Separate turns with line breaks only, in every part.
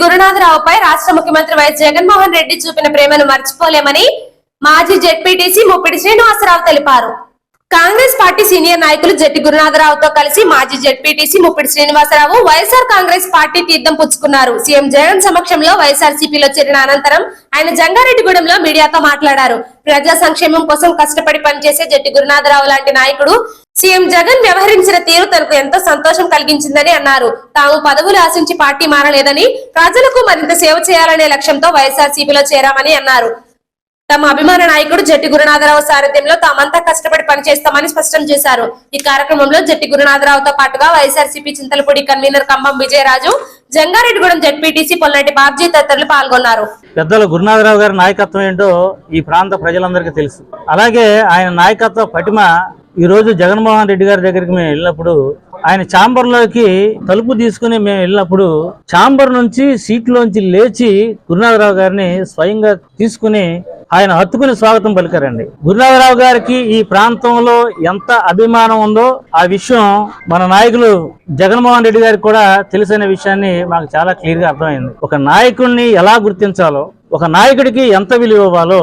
గురునాథరావుపై రాష్ట్ర ముఖ్యమంత్రి వైఎస్ జగన్మోహన్ రెడ్డి చూపిన ప్రేమను మర్చిపోలేమని మాజీ జెడ్పీటీసీ ముప్పిడి శ్రీనివాసరావు తెలిపారు. కాంగ్రెస్ పార్టీ సీనియర్ నాయకులు జట్టి గురునాథరావుతో కలిసి మాజీ ZPTC Muppidi Srinivasarao YSR Congress party తీర్థం పుచ్చుకున్నారు. సీఎం జగన్ సమక్షంలో వైఎస్ఆర్సీపీలో చేరిన అనంతరం ఆయన జంగారెడ్డిగూడెంలో మీడియాతో మాట్లాడారు. ప్రజా సంక్షేమం కోసం కష్టపడి పనిచేసే జట్టి గురునాథరావు లాంటి నాయకుడు సీఎం జగన్ వ్యవహరించిన తీరు తనకు ఎంతో సంతోషం కలిగించిందని అన్నారు. తాము పదవులు ఆశించి పార్టీ మారలేదని ప్రజలకు మరింత సేవ చేయాలనే లక్ష్యంతో వైఎస్ఆర్సీపీలో చేరామని అన్నారు. తమ అభిమాన నాయకుడు జట్టి గురునాథరావు సారథ్యంలో తామంతా కష్టపడి పనిచేస్తామని స్పష్టం చేశారు. ఈ కార్యక్రమంలో జట్టి గురునాథరావుతో పాటుగా YSRCP Chintalapudi convener Khammam Vijayaraju Jangareddygudem ZPTC Pollati Babji తదితరులు పాల్గొన్నారు.
పెద్దలు గురునాథరావు గారి నాయకత్వం ఏంటో ఈ ప్రాంత ప్రజలందరికీ తెలుసు. అలాగే ఆయన నాయకత్వ పటిమ ఈరోజు జగన్మోహన్ రెడ్డి గారి దగ్గరికి మేము వెళ్ళినప్పుడు ఆయన ఛాంబర్లోకి తలుపు తీసుకుని మేము వెళ్ళినప్పుడు ఛాంబర్ నుంచి సీట్లోంచి లేచి గురునాథరావు గారిని స్వయంగా తీసుకుని ఆయన హత్తుకుని స్వాగతం పలికారండి. గురునాథరావు గారికి ఈ ప్రాంతంలో ఎంత అభిమానం ఉందో ఆ విషయం మన నాయకులు జగన్మోహన్ రెడ్డి గారికి కూడా తెలిసిన విషయాన్ని మాకు చాలా క్లియర్గా అర్థమైంది. ఒక నాయకుడిని ఎలా గుర్తించాలో ఒక నాయకుడికి ఎంత విలువ ఇవ్వాలో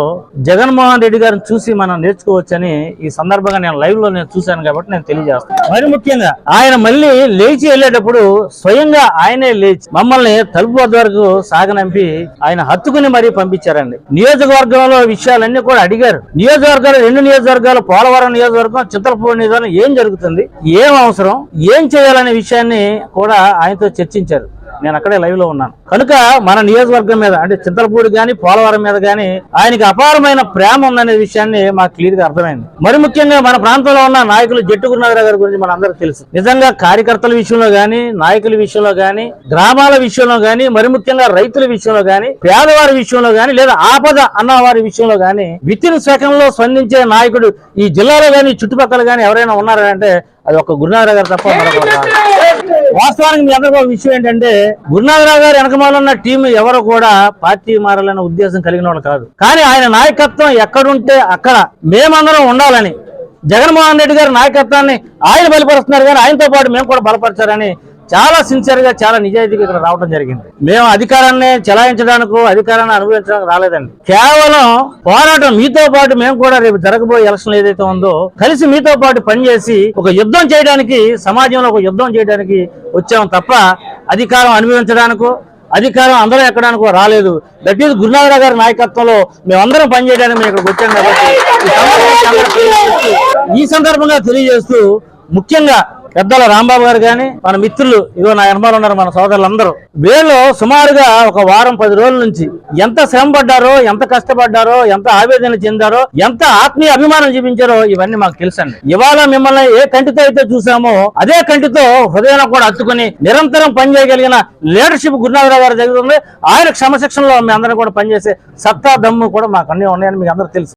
జగన్మోహన్ రెడ్డి గారిని చూసి మనం నేర్చుకోవచ్చని ఈ సందర్భంగా నేను లైవ్లో నేను చూశాను కాబట్టి నేను తెలియజేస్తాను. మరి ముఖ్యంగా ఆయన మళ్ళీ లేచి వెళ్ళేటప్పుడు స్వయంగా ఆయనే లేచి మమ్మల్ని తలుపు వద్ద వరకు సాగనంపి ఆయన హత్తుకుని మరీ పంపించారండి. నియోజకవర్గంలో విషయాలన్నీ కూడా అడిగారు. నియోజకవర్గాలు రెండు నియోజకవర్గాలు పోలవరం నియోజకవర్గం చింతలపూడి నియోజకవర్గం ఏం జరుగుతుంది ఏం అవసరం ఏం చేయాలనే విషయాన్ని కూడా ఆయనతో చర్చించారు. నేను అక్కడే లైవ్లో ఉన్నాను. కనుక మన నియోజకవర్గం మీద అంటే చింతలపూడి గాని పోలవరం మీద గాని ఆయనకి అపారమైన ప్రేమ ఉందనే విషయాన్ని మాకు క్లియర్గా అర్థమైంది. మరి ముఖ్యంగా మన ప్రాంతంలో ఉన్న నాయకులు జట్టు గురునాథరావు గారి గురించి మన తెలుసు. నిజంగా కార్యకర్తల విషయంలో గాని నాయకుల విషయంలో గాని గ్రామాల విషయంలో గాని మరి ముఖ్యంగా రైతుల విషయంలో గాని పేదవారి విషయంలో గాని లేదా ఆపద అన్న వారి విషయంలో గాని వితిన్ సెకండ్ స్పందించే నాయకుడు ఈ జిల్లాలో గాని చుట్టుపక్కల గాని ఎవరైనా ఉన్నారంటే అది ఒక గురునాథరావు గారు తప్ప మరొక వాస్తవానికి మీ అందరికీ ఒక విషయం ఏంటంటే గురునాథరావు గారు వెనకమాల ఉన్న టీం ఎవరు కూడా పార్టీ మారాలనే ఉద్దేశం కలిగిన వాళ్ళు కాదు. కానీ ఆయన నాయకత్వం ఎక్కడుంటే అక్కడ మేమందరం ఉండాలని జగన్మోహన్ రెడ్డి గారి నాయకత్వాన్ని ఆయన బలపరుస్తున్నారు కానీ ఆయనతో పాటు మేము కూడా బలపరిచారని చాలా సిన్సియర్గా చాలా నిజాయితీగా ఇక్కడ రావడం జరిగింది. మేము అధికారాన్ని చెలాయించడానికి అధికారాన్ని అనుభవించడానికి రాలేదండి. కేవలం పోరాటం మీతో పాటు మేము కూడా రేపు జరగబోయే ఎలక్షన్ ఏదైతే ఉందో కలిసి మీతో పాటు పనిచేసి ఒక యుద్ధం చేయడానికి సమాజంలో ఒక యుద్ధం చేయడానికి వచ్చాము తప్ప అధికారం అనుభవించడానికో అధికారం అందరూ ఎక్కడానికో రాలేదు. దట్ ఈస్ గురునాథరావు గారి నాయకత్వంలో మేమందరం పనిచేయడానికి మేము ఇక్కడికి వచ్చాం కాబట్టి ఈ సందర్భంగా తెలియజేస్తూ ముఖ్యంగా పెద్దల రాంబాబు గారు కానీ మన మిత్రులు ఇదిగో నా ఎనమాలు ఉన్నారు మన సోదరులందరూ. వీళ్ళు సుమారుగా ఒక వారం పది రోజుల నుంచి ఎంత శ్రమ పడ్డారో ఎంత కష్టపడ్డారో ఎంత ఆవేదన చెందారో ఎంత ఆత్మీయ అభిమానం చూపించారో ఇవన్నీ మాకు తెలుసండి. ఇవాళ మిమ్మల్ని ఏ కంటితో అయితే చూసామో అదే కంటితో హృదయం కూడా హత్తుకుని నిరంతరం పనిచేయగలిగిన లీడర్షిప్ గురునాథరావు గారి దగ్గర ఉంది. ఆయన క్రమశిక్షణలో మీ అందరం కూడా పనిచేసే సత్తా దమ్ము కూడా మాకు అన్నీ ఉన్నాయని మీకు అందరూ తెలుసు.